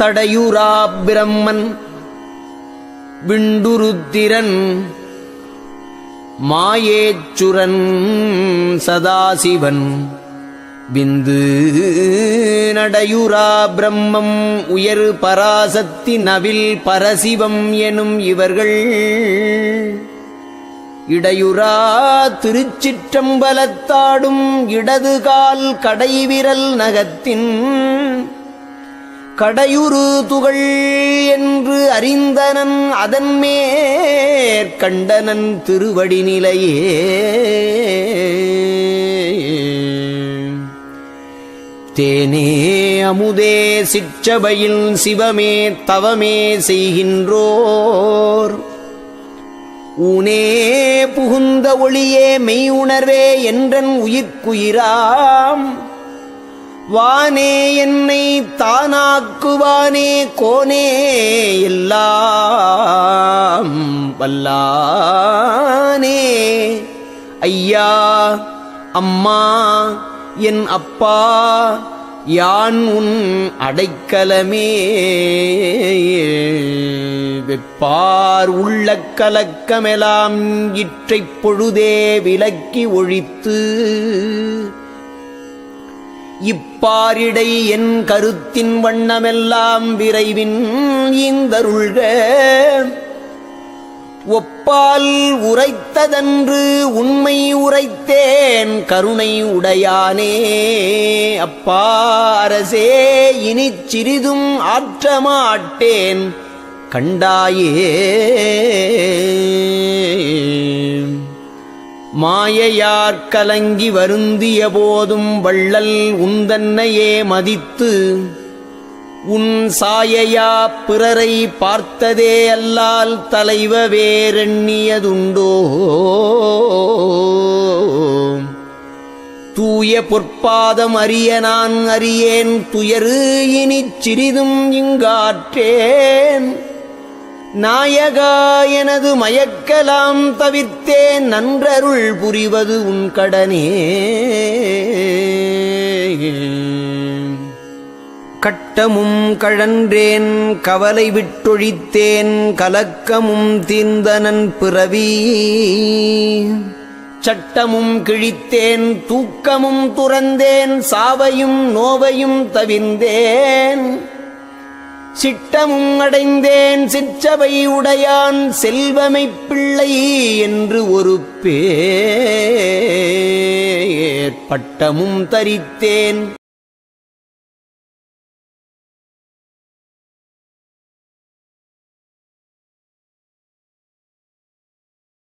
தடையுரா பிரம்மன் விண்டுருத்திரன் மாயேச்சுரன் சதாசிவன். விந்து நடையுரா பிரம்மம் உயர் பராசக்தி நவில் பரசிவம் எனும் இவர்கள். இடையுறா திருச்சிற்றம்பலத்தாடும் இடதுகால் கடைவிரல் நகத்தின் கடையுறு துகள் என்று அறிந்தனன் அதன் மேற்கண்டனன் திருவடி நிலையே. தேனே அமுதே சிற்றபையில் சிவமே தவமே செய்கின்றோர். உனே புகுந்த ஒளியே மெய் உணர்வே என்றன் உயிர்க்குயிராம். வானே என்னை தானாக்குவானே கோனே எல்லாம் வல்லானே. ஐயா அம்மா என் அப்பா யான் உன் அடைக்கலமே. வெப்பார் உள்ள கலக்கமெலாம் இற்றைப் பொழுதே விலக்கி ஒழித்து இப்பாரிடை என் கருத்தின் வண்ணமெல்லாம் விரைவின் இந்தருள்க ஒப்பால் உரைத்ததன்று உண்மை உரைத்தேன் கருணை உடையானே. அப்பா அரசே இனிச் சிறிதும் ஆற்றமாட்டேன் கண்டாயே. மாயையார் கலங்கி வருந்திய போதும் வள்ளல் உந்தன்னையே மதித்து உன் சாயையா பிறரை பார்த்ததே அல்லால் தலைவ வேரெண்ணியதுண்டோ தூய பொற்பாதம் அறிய நான் அறியேன் துயரு இனிச் சிறிதும் இங்காற்றேன். நாயகா எனது மயக்கலாம் தவிர்த்தேன் நன்றருள் புரிவது உன் கடனே. கட்டமும் கழன்றேன் கவலை விட்டொழித்தேன் கலக்கமும் தீர்ந்தனன் பிறவி. சட்டமும் கிழித்தேன் தூக்கமும் துறந்தேன் சாவையும் நோவையும் தவிர்ந்தேன். சிட்டமும் அடைந்தேன் சிற்றவை உடையான் செல்வமைப் பிள்ளை என்று ஒரு பேர் பட்டமும் தரித்தேன்.